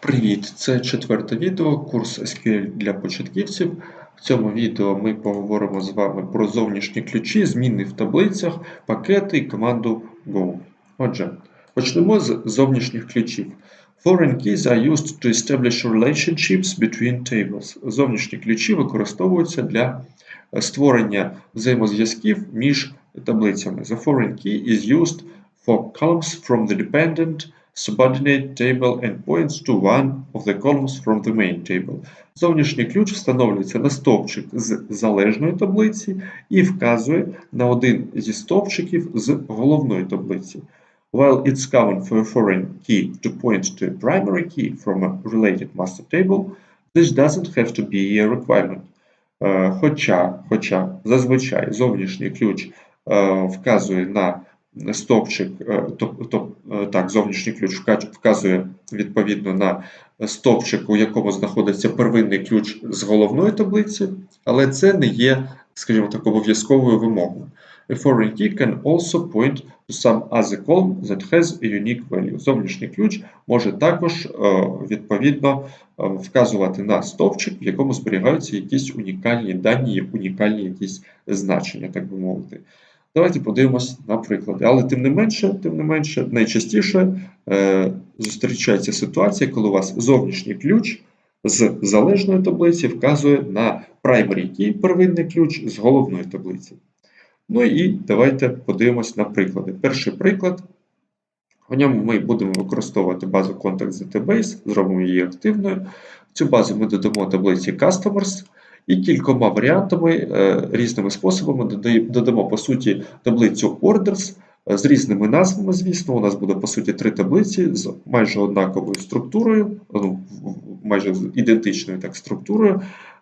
Привіт! Це четверте відео, курс SQL для початківців. В цьому відео ми поговоримо з вами про зовнішні ключі, зміни в таблицях, пакети і команду Go. Отже, почнемо з зовнішніх ключів. Foreign keys are used to establish relationships between tables. Зовнішні ключі використовуються для створення взаємозв'язків між таблицями. The foreign key is used for columns from the dependent subordinate table and points to one of the columns from the main table. Зовнішній ключ встановлюється на стовпчик з залежної таблиці і вказує на один зі стовпчиків з головної таблиці. While it's common for a foreign key to point to a primary key from a related master table, this doesn't have to be a requirement. Е, Хоча, хоча зазвичай зовнішній ключ е, вказує на стовпчик, е, тобто так, зовнішній ключ вказує відповідно на стовпчик, у якому знаходиться первинний ключ з головної таблиці, але це не є, скажімо так, обов'язковою вимогою. A foreign key can also point to some other column that has a unique value. Зовнішній ключ може також е, відповідно е, вказувати на стовпчик, в якому зберігаються якісь унікальні дані, унікальні якісь значення, так би мовити. Давайте подивимось на приклади. Але тим не менше, тим не менше, найчастіше е, зустрічається ситуація, коли у вас зовнішній ключ з залежної таблиці вказує на primary key, первинний ключ з головної таблиці. Ну і давайте подивимось на приклади. Перший приклад. У ньому ми будемо використовувати базу Contact Database, зробимо її активною. В цю базу ми додамо таблиці Customers і кількома варіантами, е, різними способами додамо, по суті, таблицю Orders е, з різними назвами, звісно. У нас буде, по суті, три таблиці з майже однаковою структурою, ну, майже ідентичною так, структурою.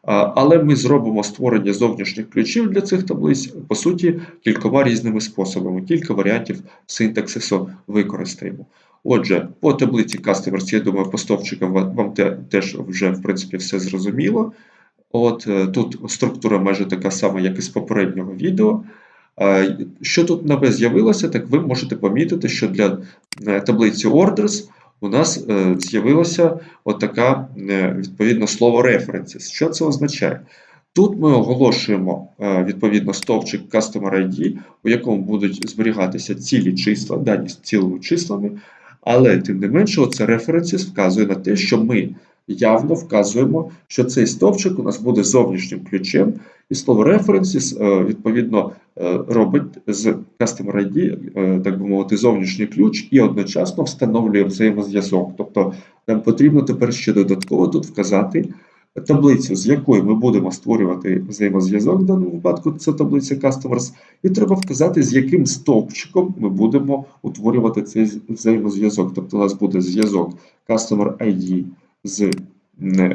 Але ми зробимо створення зовнішніх ключів для цих таблиць, по суті, кількома різними способами. Кілька варіантів синтаксису використаємо. Отже, по таблиці Customers, я думаю, постовчикам вам теж вже в принципі все зрозуміло. От е, тут структура майже така сама, як і з попереднього відео. Е, Що тут нове з'явилося, так ви можете помітити, що для таблиці Orders у нас е, з'явилося отака відповідно слово references. Що це означає? Тут ми оголошуємо відповідно стовпчик Customer ID, у якому будуть зберігатися цілі числа, дані з цілими числами, але тим не менше, оце references вказує на те, що ми явно вказуємо, що цей стовпчик у нас буде зовнішнім ключем, і слово references е, відповідно е, робить з Customer ID, е, так би мовити, зовнішній ключ і одночасно встановлює взаємозв'язок. Тобто нам потрібно тепер ще додатково тут вказати таблицю, з якою ми будемо створювати взаємозв'язок, в даному випадку це таблиця Customers, і треба вказати, з яким стовпчиком ми будемо утворювати цей взаємозв'язок. Тобто у нас буде зв'язок Customer ID з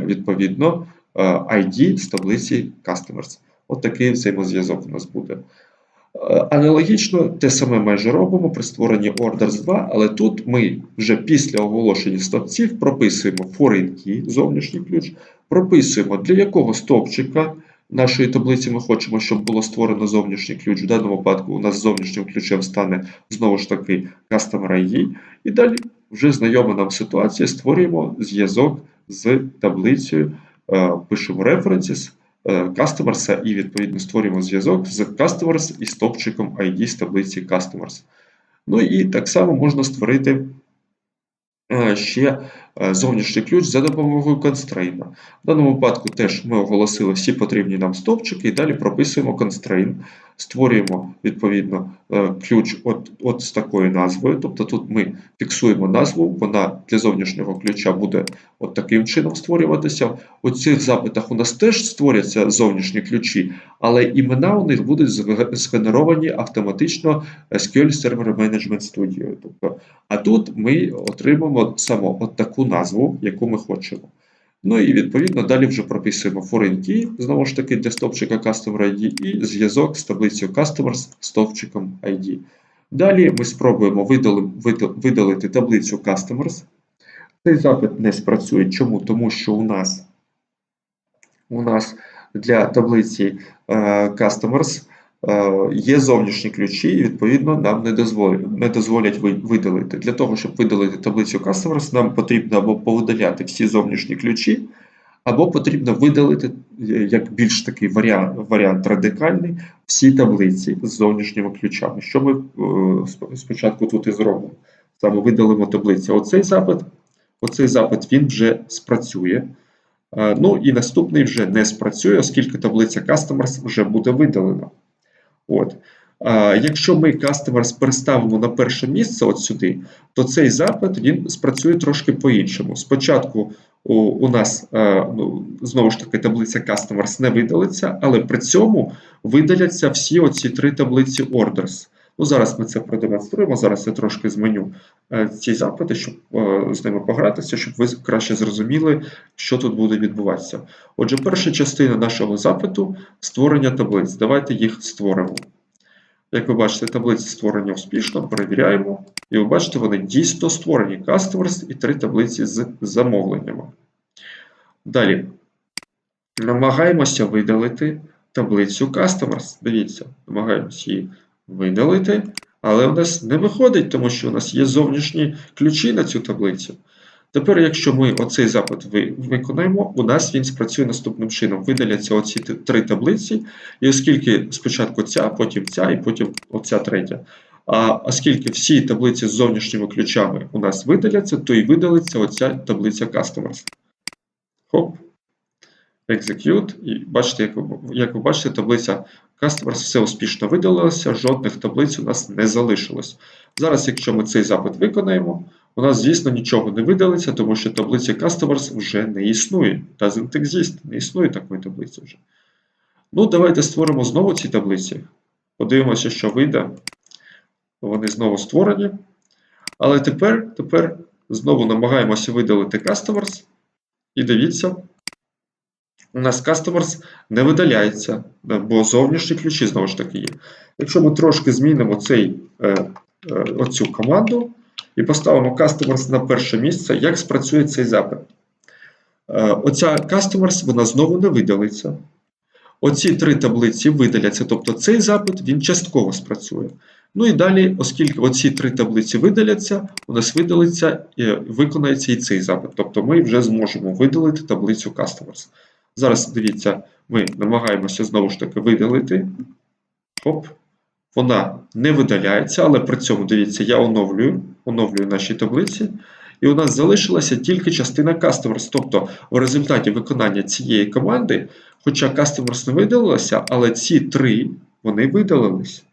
відповідно е, ID з таблиці Customers. От такий взаємозв'язок у нас буде. Е, Аналогічно те саме майже робимо при створенні Orders 2, але тут ми вже після оголошення стовпців прописуємо foreign key, зовнішній ключ, прописуємо, для якого стовпчика нашої таблиці ми хочемо, щоб було створено зовнішній ключ. В даному випадку у нас зовнішнім ключем стане знову ж таки Customer ID. І далі вже знайома нам ситуація, створюємо зв'язок з таблицею, е, пишемо references, е, Customers і відповідно створюємо зв'язок з Customers і стовпчиком ID з таблиці Customers. Ну і так само можна створити ще е, зовнішній ключ за допомогою констрейна. В даному випадку теж ми оголосили всі потрібні нам стовпчики і далі прописуємо constraint, створюємо відповідно е, ключ от, от з такою назвою. Тобто тут ми фіксуємо назву, вона для зовнішнього ключа буде от таким чином створюватися. У цих запитах у нас теж створяться зовнішні ключі, але імена у них будуть зге- згенеровані автоматично SQL Server Management Studio. Тобто, а тут ми отримаємо саме от таку назву, яку ми хочемо. Ну і відповідно далі вже прописуємо foreign key, знову ж таки для стовпчика Customer ID, і зв'язок з таблицею Customers з стовпчиком ID. Далі ми спробуємо видали- видалити таблицю Customers. Цей запит не спрацює. Чому? Тому що у нас, у нас для таблиці е, Customers є зовнішні ключі, і відповідно нам не дозволять, не дозволять видалити. Для того, щоб видалити таблицю Customers, нам потрібно або повидаляти всі зовнішні ключі, або потрібно видалити, е, як більш такий варіант, варіант радикальний, всі таблиці з зовнішніми ключами. Що ми е, спочатку тут і зробимо? Саме видалимо таблиці. Оцей запит, оцей запит він вже спрацює. Е, Ну і наступний вже не спрацює, оскільки таблиця Customers вже буде видалена. От. А, якщо ми Customers переставимо на перше місце от сюди, то цей запит він спрацює трошки по-іншому. Спочатку у, у нас а, ну, знову ж таки таблиця Customers не видалиться, але при цьому видаляться всі оці три таблиці Orders. Ну, зараз ми це продемонструємо. Зараз я трошки зменю е, ці запити, щоб е, з ними погратися, щоб ви краще зрозуміли, що тут буде відбуватися. Отже, перша частина нашого запиту створення таблиць. Давайте їх створимо. Як ви бачите, таблиці створення успішно, перевіряємо. І ви бачите, вони дійсно створені. Customers і три таблиці з замовленнями. Далі. Намагаємося видалити таблицю Customers. Дивіться, намагаємося її видалити, але у нас не виходить, тому що у нас є зовнішні ключі на цю таблицю. Тепер, якщо ми оцей запит виконаємо, у нас він спрацює наступним чином. Видаляться оці три таблиці, і оскільки спочатку ця, потім ця, і потім оця третя. А оскільки всі таблиці з зовнішніми ключами у нас видаляться, то і видалиться оця таблиця Customers. Execute. І бачите, як ви, як ви бачите, таблиця Customers все успішно видалилася, жодних таблиць у нас не залишилось. Зараз, якщо ми цей запит виконаємо, у нас, звісно, нічого не видалиться, тому що таблиця Customers вже не існує. Doesn't exist, не існує такої таблиці вже. Ну, давайте створимо знову ці таблиці. Подивимося, що вийде. Вони знову створені. Але тепер, тепер знову намагаємося видалити Customers. І дивіться, у нас Customers не видаляється, бо зовнішні ключі знову ж таки є. Якщо ми трошки змінимо цей, е, е, оцю команду і поставимо Customers на перше місце, як спрацює цей запит? Е, оця Customers вона знову не видалиться. Оці три таблиці видаляться, тобто цей запит він частково спрацює. Ну і далі, оскільки оці три таблиці видаляться, у нас видалиться виконається і цей запит. Тобто ми вже зможемо видалити таблицю Customers. Зараз дивіться, ми намагаємося знову ж таки видалити. Хоп. Вона не видаляється, але при цьому, дивіться, я оновлюю, оновлюю наші таблиці. І у нас залишилася тільки частина Customers. Тобто, в результаті виконання цієї команди, хоча Customers не видалилася, але ці три вони видалились.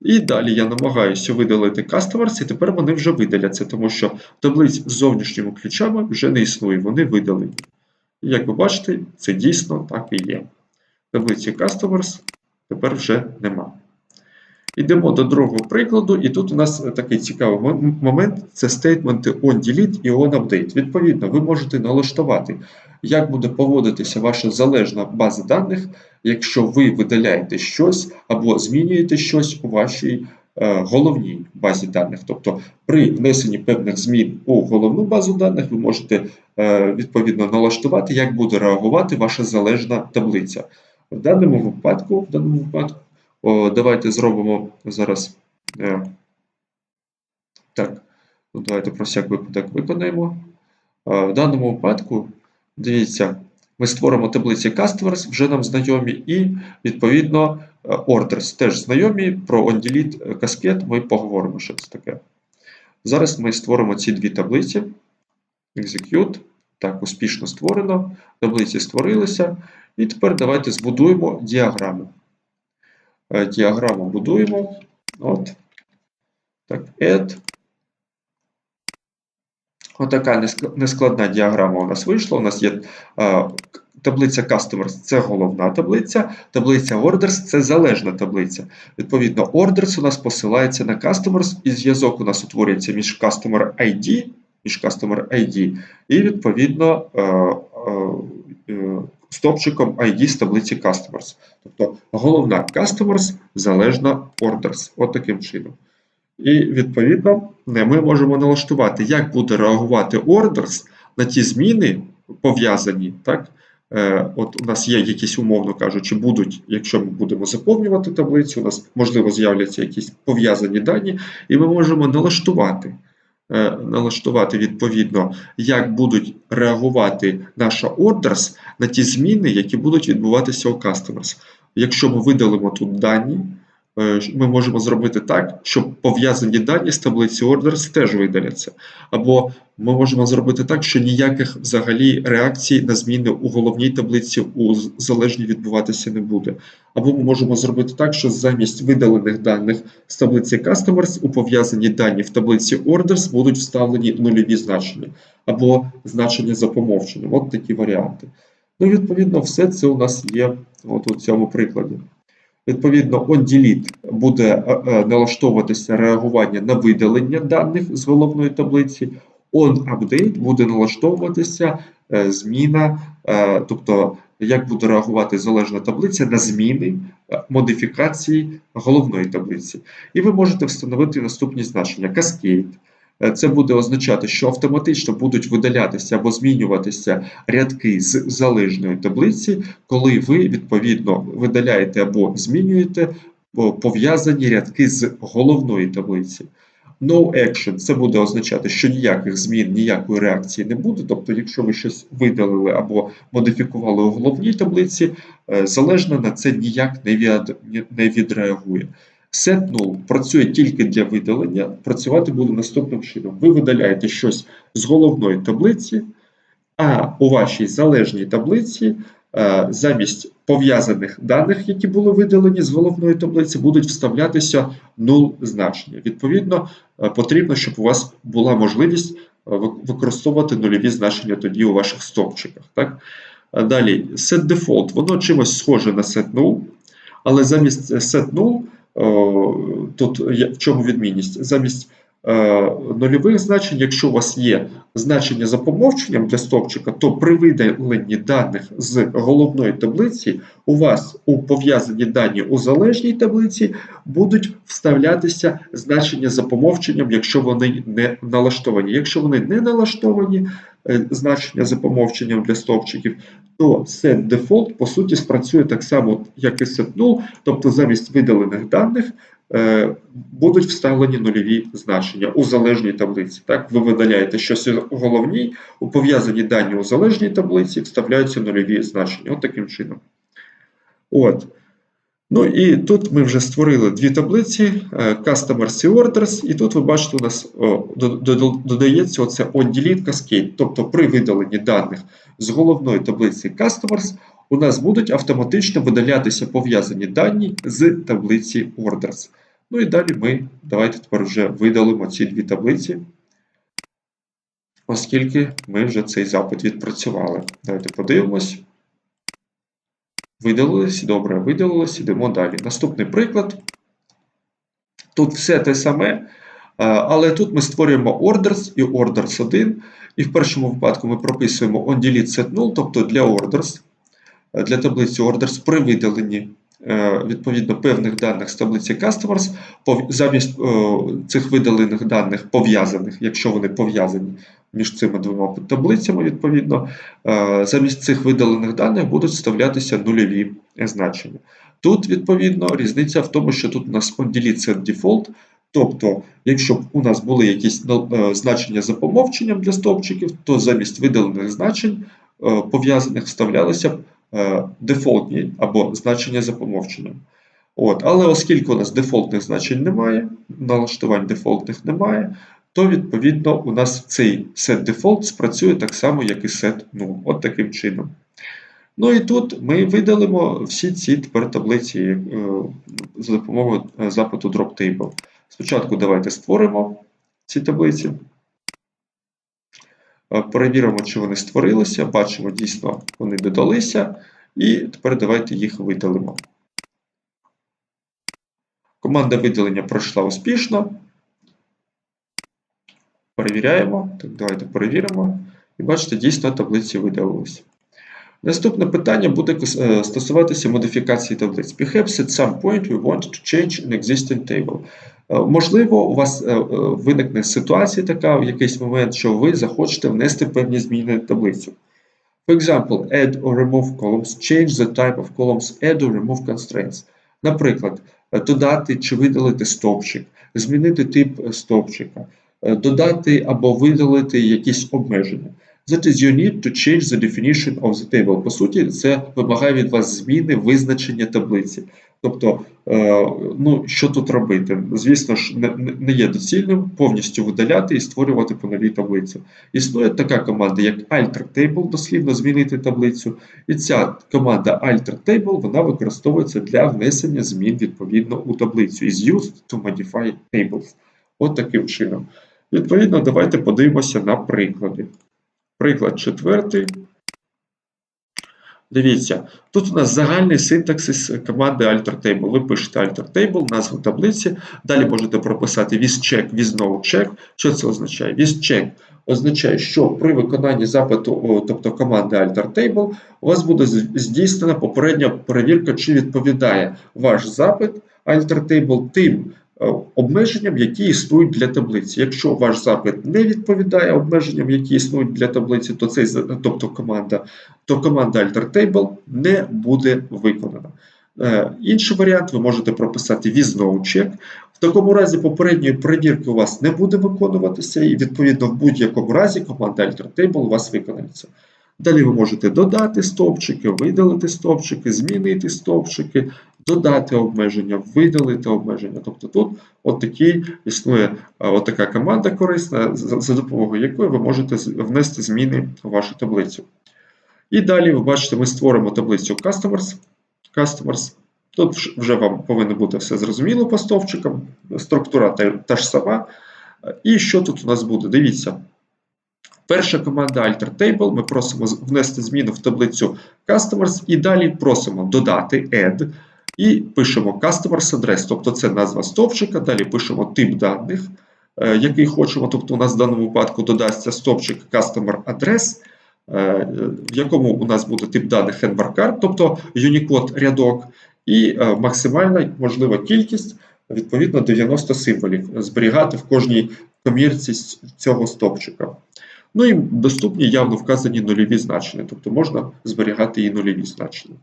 І далі я намагаюся видалити Customers, і тепер вони вже видаляться, тому що таблиць з зовнішніми ключами вже не існує, вони видалені. Як ви бачите, це дійсно так і є. Таблиці Customers тепер вже нема. Йдемо до другого прикладу, і тут у нас такий цікавий момент: це стейтменти onDelete і onUpdate. Відповідно, ви можете налаштувати, як буде поводитися ваша залежна база даних, якщо ви видаляєте щось або змінюєте щось у вашій головній базі даних. Тобто, при внесенні певних змін у головну базу даних, ви можете е, відповідно налаштувати, як буде реагувати ваша залежна таблиця. В даному випадку, в даному випадку давайте зробимо зараз. Е, так, ну, давайте про всяк випадок виконаємо. Е, в даному випадку, дивіться, ми створимо таблиці Customers, вже нам знайомі, і, відповідно, е, Orders теж знайомі. Про OnDelete Cascade ми поговоримо, що це таке. Зараз ми створимо ці дві таблиці. Execute. Так, успішно створено. Таблиці створилися. І тепер давайте збудуємо діаграму. Е, Діаграму будуємо. От. Так, add. Отака неск- нескладна діаграма у нас вийшла. У нас є е, таблиця Customers це головна таблиця, таблиця Orders це залежна таблиця. Відповідно, Orders у нас посилається на Customers, і зв'язок у нас утворюється між Customer ID, між Customer ID і, відповідно, е, е, стопчиком ID з таблиці Customers. Тобто головна Customers залежна Orders. От таким чином. І відповідно ми можемо налаштувати, як буде реагувати Orders на ті зміни, пов'язані так, Е, От у нас є якісь, умовно кажучи, будуть, якщо ми будемо заповнювати таблицю, у нас можливо з'являться якісь пов'язані дані, і ми можемо налаштувати, е, налаштувати відповідно, як будуть реагувати наша orders на ті зміни, які будуть відбуватися у customers. Якщо ми видалимо тут дані, ми можемо зробити так, щоб пов'язані дані з таблиці orders теж видаляться. Або ми можемо зробити так, що ніяких взагалі реакцій на зміни у головній таблиці у залежній відбуватися не буде. Або ми можемо зробити так, що замість видалених даних з таблиці Customers у пов'язані дані в таблиці Orders будуть вставлені нульові значення або значення за помовченням. От такі варіанти. Ну, відповідно, все це у нас є от у цьому прикладі. Відповідно, onDelete буде е, е, налаштовуватися реагування на видалення даних з головної таблиці. OnUpdate буде налаштовуватися е, зміна, тобто як буде реагувати залежна таблиця на зміни модифікації головної таблиці. І ви можете встановити наступні значення: Cascade. Е, Це буде означати, що автоматично будуть видалятися або змінюватися рядки з залежної таблиці, коли ви відповідно видаляєте або змінюєте пов'язані рядки з головної таблиці. No action це буде означати, що ніяких змін, ніякої реакції не буде. Тобто, якщо ви щось видалили або модифікували у головній таблиці, е, залежно на це ніяк не, від, не відреагує. Set null працює тільки для видалення, працювати буде наступним чином. Ви видаляєте щось з головної таблиці, а у вашій залежній таблиці е, замість пов'язаних даних, які були видалені з головної таблиці, будуть вставлятися null значення. Відповідно, е, потрібно, щоб у вас була можливість е, використовувати нульові значення тоді у ваших стовпчиках. Так? Далі, set default, воно чимось схоже на set null, але замість set null, тут є- в чому відмінність? Замість е, нульових значень, якщо у вас є значення за помовченням для стовпчика, то при видаленні даних з головної таблиці у вас у пов'язані дані у залежній таблиці будуть вставлятися значення за помовченням, якщо вони не налаштовані. Якщо вони не налаштовані, е, значення за помовченням для стовпчиків, то set default по суті спрацює так само, як і set null, тобто замість видалених даних будуть вставлені нульові значення у залежній таблиці. Так, ви видаляєте щось у головній, у пов'язані дані у залежній таблиці вставляються нульові значення. От таким чином. От. Ну і тут ми вже створили дві таблиці е, Customers і Orders, і тут ви бачите, у нас додається оце onDelete Cascade. Тобто при видаленні даних з головної таблиці Customers у нас будуть автоматично видалятися пов'язані дані з таблиці Orders. Ну і далі ми давайте тепер вже видалимо ці дві таблиці, оскільки ми вже цей запит відпрацювали. Давайте подивимось. Видалилось, добре, видалилось, ідемо далі. Наступний приклад. Тут все те саме, але тут ми створюємо orders і orders 1. І в першому випадку ми прописуємо onDelete set null, тобто для orders, для таблиці orders при видаленні відповідно певних даних з таблиці customers, замість е, цих видалених даних пов'язаних, якщо вони пов'язані між цими двома таблицями, відповідно, е, замість цих видалених даних будуть вставлятися нульові значення. Тут, відповідно, різниця в тому, що тут у нас set default, тобто, якщо б у нас були якісь е, значення за помовченням для стовпчиків, то замість видалених значень е, пов'язаних вставлялися б е, дефолтні або значення за помовченням. От, але оскільки у нас дефолтних значень немає, налаштувань дефолтних немає, то відповідно у нас цей set default спрацює так само, як і set null. От таким чином. Ну і тут ми видалимо всі ці тепер таблиці е, за допомогою е, запиту droptable. Спочатку давайте створимо ці таблиці. Е, Перевіримо, чи вони створилися. Бачимо, дійсно, вони додалися. І тепер давайте їх видалимо. Команда видалення пройшла успішно. Перевіряємо. Так, давайте перевіримо. І бачите, дійсно таблиці видалилися. Наступне питання буде е, стосуватися модифікації таблиць. Perhaps at some point we want to change an existing table. Е, Можливо, у вас е, е, виникне ситуація така в якийсь момент, що ви захочете внести певні зміни в таблицю. For example, add or remove columns, change the type of columns, add or remove constraints. Наприклад, додати чи видалити стовпчик, змінити тип стовпчика, додати або видалити якісь обмеження. That is, you need to change the definition of the table. По суті, це вимагає від вас зміни визначення таблиці. Тобто, е, ну, що тут робити? Звісно ж, не, є доцільним повністю видаляти і створювати по новій таблицю. Існує така команда, як alter table, дослівно змінити таблицю. І ця команда alter table вона використовується для внесення змін відповідно у таблицю. Is used to modify tables. От таким чином. Відповідно, давайте подивимося на приклади. Приклад четвертий. Дивіться, тут у нас загальний синтаксис команди AlterTable. Ви пишете AlterTable, назву таблиці, далі можете прописати withCheck, with. Що це означає? WithCheck означає, що при виконанні запиту, тобто команди AlterTable, у вас буде здійснена попередня перевірка, чи відповідає ваш запит AlterTable тим обмеженням, які існують для таблиці. Якщо ваш запит не відповідає обмеженням, які існують для таблиці, то цей тобто команда, то команда AlterTable не буде виконана. Е, Інший варіант ви можете прописати with noCheck. В такому разі попередньої перевірки у вас не буде виконуватися, і відповідно в будь-якому разі команда AlterTable у вас виконається. Далі ви можете додати стовпчики, видалити стовпчики, змінити стовпчики, додати обмеження, видалити обмеження. Тобто тут от такий існує от така команда корисна, за, допомогою якої ви можете внести зміни у вашу таблицю. І далі ви бачите, ми створимо таблицю Customers. Customers. Тут вже вам повинно бути все зрозуміло по стовпчикам, структура та, та ж сама. І що тут у нас буде? Дивіться. Перша команда Alter Table, ми просимо внести зміну в таблицю Customers і далі просимо додати add і пишемо Customers Address, тобто це назва стовпчика, далі пишемо тип даних, е, який хочемо, тобто у нас в даному випадку додасться стовпчик Customer Address, е, в якому у нас буде тип даних Envarcar, тобто Unicode рядок, і е, максимальна можлива кількість, відповідно 90 символів, зберігати в кожній комірці цього стовпчика. Ну і доступні явно вказані нульові значення, тобто можна зберігати і нульові значення.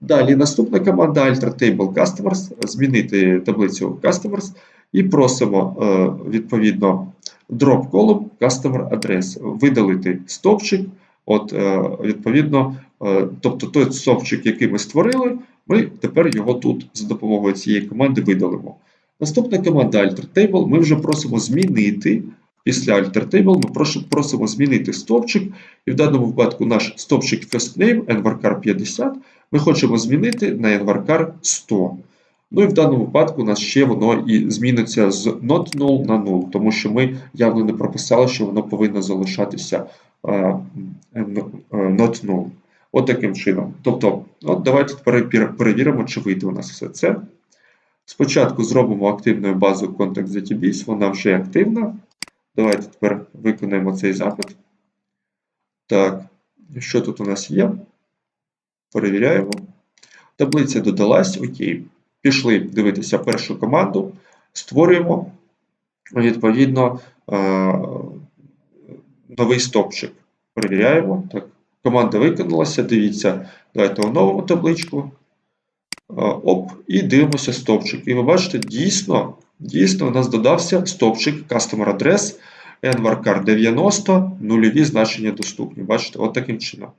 Далі наступна команда Alter Table Customers, змінити таблицю Customers. І просимо е, відповідно drop column Customer Address, видалити стовпчик, от, е, відповідно, е, тобто той стовпчик, який ми створили, ми тепер його тут за допомогою цієї команди видалимо. Наступна команда Alter Table. Ми вже просимо змінити. Після Alter Table ми просимо змінити стовпчик, і в даному випадку наш стовпчик FirstName envarcar 50 ми хочемо змінити на envarcar 100. Ну і в даному випадку у нас ще воно і зміниться з not null на null, тому що ми явно не прописали, що воно повинно залишатися е, е, not null. От таким чином. Тобто, от давайте перевіримо, чи вийде у нас все це. Спочатку зробимо активною базу Contact ZTBase, вона вже активна. Давайте тепер виконаємо цей запит. Так, що тут у нас є? Перевіряємо. Таблиця додалась. Окей. Пішли дивитися першу команду. Створюємо, відповідно, е, новий стопчик. Перевіряємо. Так, команда виконалася. Дивіться, давайте оновимо табличку. Е, Оп, і дивимося стовпчик. І ви бачите, дійсно, дійсно у нас додався стовпчик Customer Address envarcar 90, нульові значення доступні. Бачите, от таким чином.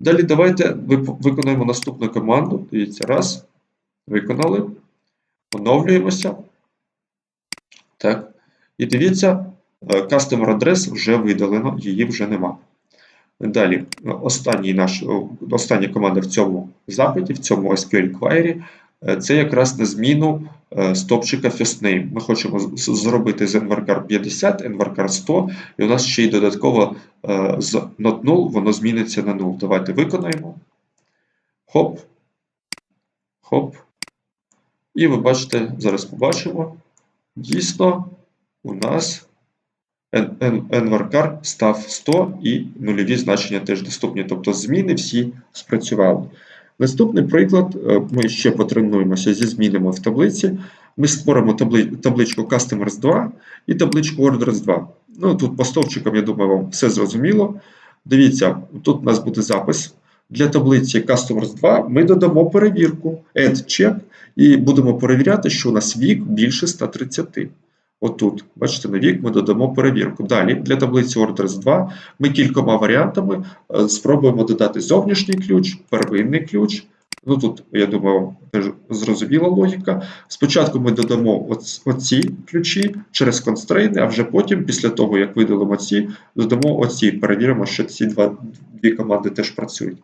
Далі давайте виконаємо наступну команду. Дивіться, раз. Виконали. Оновлюємося. Так. І дивіться, е, Customer Address вже видалено, її вже нема. Далі, е, наш, остання команда в цьому запиті, в цьому SQL query, е, це якраз на зміну е, стопчика FirstName. Ми хочемо зробити з envarcar 50, envarcar 100, і у нас ще й додатково е, з not null воно зміниться на null. Давайте виконаємо. Хоп. Хоп. І ви бачите, зараз побачимо. Дійсно, у нас envarcar став 100 і нульові значення теж доступні. Тобто зміни всі спрацювали. Наступний приклад, е, ми ще потренуємося зі змінами в таблиці. Ми створимо табличку Customers 2 і табличку Orders 2. Ну, тут по стовпчикам, я думаю, вам все зрозуміло. Дивіться, тут у нас буде запис. Для таблиці Customers 2 ми додамо перевірку add check і будемо перевіряти, що у нас вік більше 130. Отут, бачите, на вік ми додамо перевірку. Далі для таблиці Orders 2 ми кількома варіантами е, спробуємо додати зовнішній ключ, первинний ключ. Ну тут, я думаю, теж зрозуміла логіка. Спочатку ми додамо оці ключі через констрейни, а вже потім, після того, як видалимо ці, додамо оці. Перевіримо, що ці дві команди теж працюють.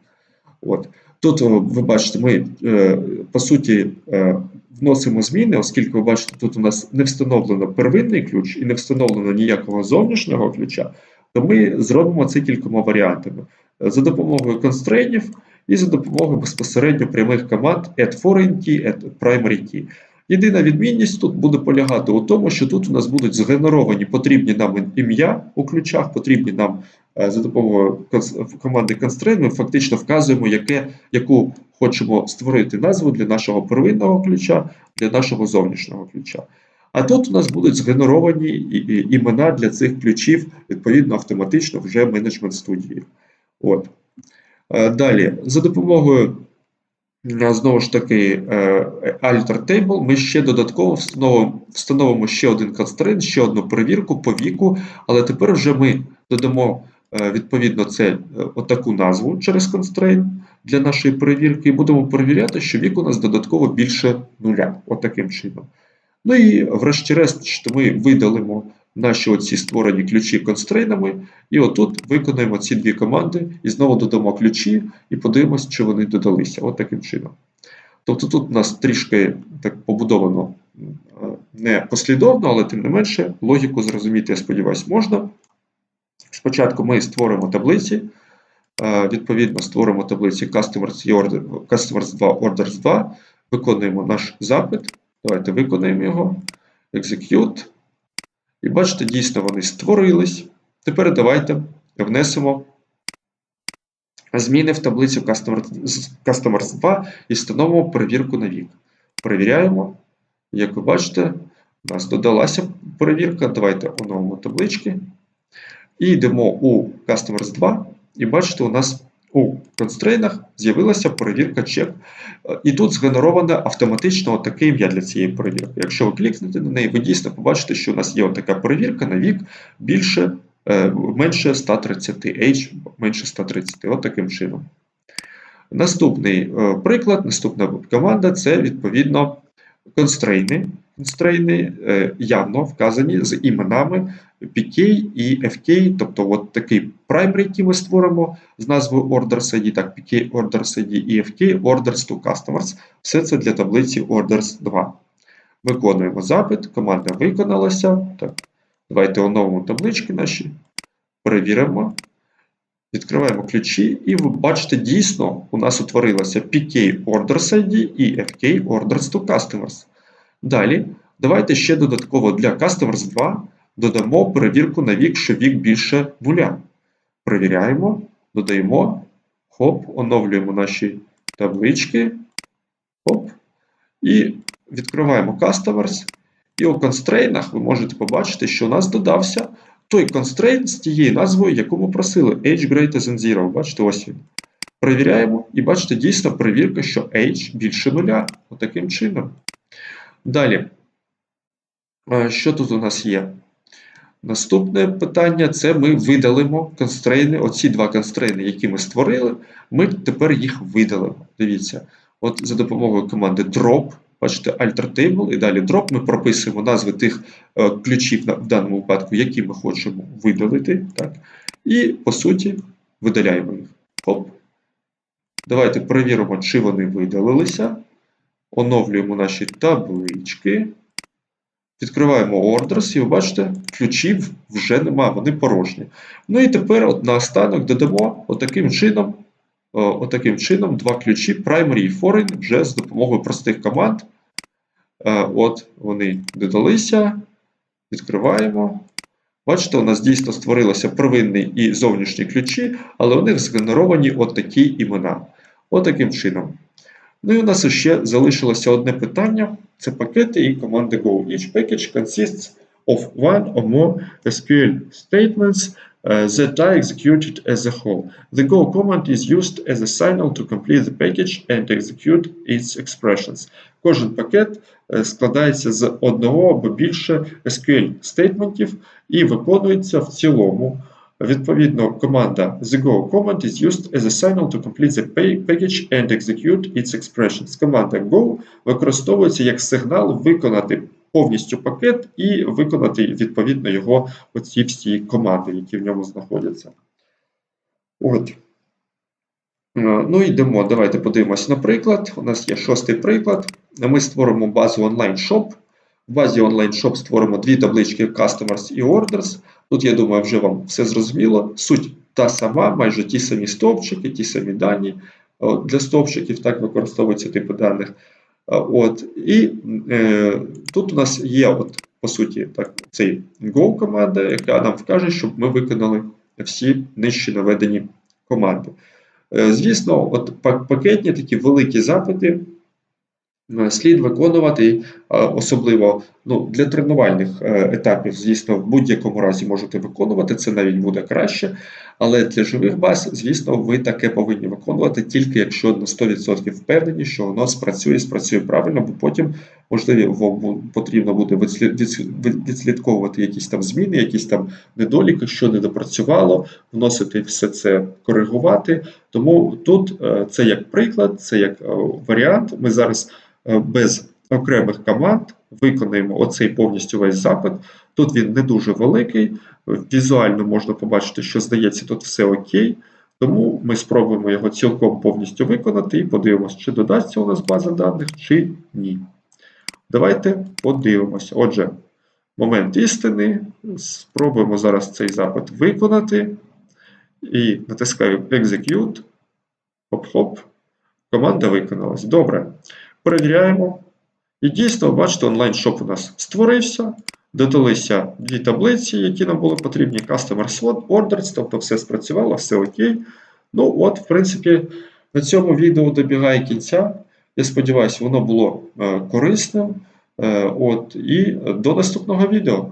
Тут ви бачите, ми е, по суті е, вносимо зміни, оскільки ви бачите, тут у нас не встановлено первинний ключ і не встановлено ніякого зовнішнього ключа, то ми зробимо це кількома варіантами. За допомогою констрейнів і за допомогою безпосередньо прямих команд add foreign key, add primary key. Єдина відмінність тут буде полягати у тому, що тут у нас будуть згенеровані потрібні нам ім'я у ключах, потрібні нам за допомогою команди constraint ми фактично вказуємо, яке, яку хочемо створити назву для нашого первинного ключа, для нашого зовнішнього ключа. А тут у нас будуть згенеровані імена для цих ключів, відповідно, автоматично вже менеджмент студії. От. Е, Далі, за допомогою е, знову ж таки е, alter table, ми ще додатково встановимо, встановимо ще один constraint, ще одну перевірку по віку, але тепер вже ми додамо е, відповідно це е, отаку назву через constraint для нашої перевірки, і будемо перевіряти, що вік у нас додатково більше нуля. Отаким чином. Ну і врешті-решт, ми видалимо наші оці створені ключі констрейнами, і отут виконаємо ці дві команди і знову додамо ключі і подивимося, чи вони додалися. От чином. Тобто тут у нас трішки так побудовано е, не послідовно, але тим не менше логіку зрозуміти, я сподіваюся, можна. Спочатку ми створимо таблиці. Е, Відповідно, створимо таблиці Customers, і Order- Customers 2, Orders 2, виконуємо наш запит. Давайте виконаємо його. Execute. І бачите, дійсно вони створились. Тепер давайте внесемо зміни в таблицю Customers 2 і встановимо перевірку на вік. Перевіряємо. Як ви бачите, у нас додалася перевірка. Давайте оновимо таблички. І йдемо у Customers 2. І бачите, у нас у констрейнах з'явилася перевірка чек. І тут згенероване автоматично таке ім'я для цієї перевірки. Якщо ви клікнете на неї, ви дійсно побачите, що у нас є така перевірка на вік більше, е, менше 130, H менше 130. От таким чином. Наступний е, приклад, наступна команда це відповідно констрейни. Констрейни явно вказані з іменами PK і FK, тобто от такий primary, який ми створимо з назвою Orders ID, так, PK Orders ID і FK Orders to Customers. Все це для таблиці Orders 2. Виконуємо запит, команда виконалася. Так, давайте оновимо таблички наші, перевіримо. Відкриваємо ключі, і ви бачите, дійсно у нас утворилося PK Orders ID і FK Orders to Customers. Далі, давайте ще додатково для Customers 2 додамо перевірку на вік, що вік більше нуля. Перевіряємо, додаємо, хоп, оновлюємо наші таблички, хоп, і відкриваємо Customers. І у констрейнах ви можете побачити, що у нас додався той констрейн з тією назвою, яку ми просили, H greater than 0. Бачите, ось він. Перевіряємо, і бачите, дійсно перевірка, що H більше нуля. Отаким чином. Далі, що тут у нас є? Наступне питання це ми видалимо констрейни, оці два констрейни, які ми створили, ми тепер їх видалимо. Дивіться, от за допомогою команди drop, бачите, alter table, і далі drop, ми прописуємо назви тих е, ключів в даному випадку, які ми хочемо видалити. Так? І, по суті, видаляємо їх. Хоп. Давайте перевіримо, чи вони видалилися. Оновлюємо наші таблички. Відкриваємо orders, і ви бачите, ключів вже нема, вони порожні. Ну і тепер от наостанок додамо отаким чином, отаким чином два ключі primary і foreign вже з допомогою простих команд. Е, От вони додалися. Відкриваємо. Бачите, у нас дійсно створилися первинний і зовнішні ключі, але у них згенеровані такі імена. Отаким чином. Ну і у нас ще залишилося одне питання: це пакети і команди Go. Each package consists of one or more SQL statements uh, that are executed as a whole. The go command is used as a signal to complete the package and execute its expressions. Кожен пакет е, складається з одного або більше SQL стейтментів і виконується в цілому. Відповідно, команда the go command is used as a signal to complete the package and execute its expressions. Команда go використовується як сигнал виконати повністю пакет і виконати відповідно його оці всі команди, які в ньому знаходяться. От. Е, Ну, йдемо. Давайте подивимося на приклад. У нас є шостий приклад. Ми створимо базу онлайн-шоп. В базі онлайн-шоп створимо дві таблички Customers і Orders. Тут, я думаю, вже вам все зрозуміло. Суть та сама, майже ті самі стовпчики, ті самі дані. Для стовпчиків так використовуються типи даних. Е, От. І е, тут у нас є, от, по суті, так, цей Go команда, яка нам вкаже, щоб ми виконали всі нижче наведені команди. Е, Звісно, от пакетні такі великі запити е, слід виконувати, е, особливо ну, для тренувальних е, етапів, звісно, в будь-якому разі можете виконувати, це навіть буде краще. Але для живих баз, звісно, ви таке повинні виконувати тільки якщо на 100% впевнені, що воно спрацює, спрацює правильно, бо потім, можливо, потрібно буде відслід- відслід- відслідковувати якісь там зміни, якісь там недоліки, що не допрацювало, вносити все це, коригувати. Тому тут е, це як приклад, це як е, варіант. Ми зараз е, без окремих команд виконаємо оцей повністю весь запит. Тут він не дуже великий. Візуально можна побачити, що здається, тут все окей. Тому ми спробуємо його цілком повністю виконати і подивимося, чи додасться у нас база даних, чи ні. Давайте подивимося. Отже, момент істини. Спробуємо зараз цей запит виконати. І натискаю Execute. Хоп-хоп. Команда виконалась. Добре. Перевіряємо. І дійсно, бачите, онлайн-шоп у нас створився. Додалися дві таблиці, які нам були потрібні. Customer Orders, тобто все спрацювало, все окей. Ну, от, в принципі, на цьому відео добігає кінця. Я сподіваюся, воно було е, корисним. Е, от, і до наступного відео.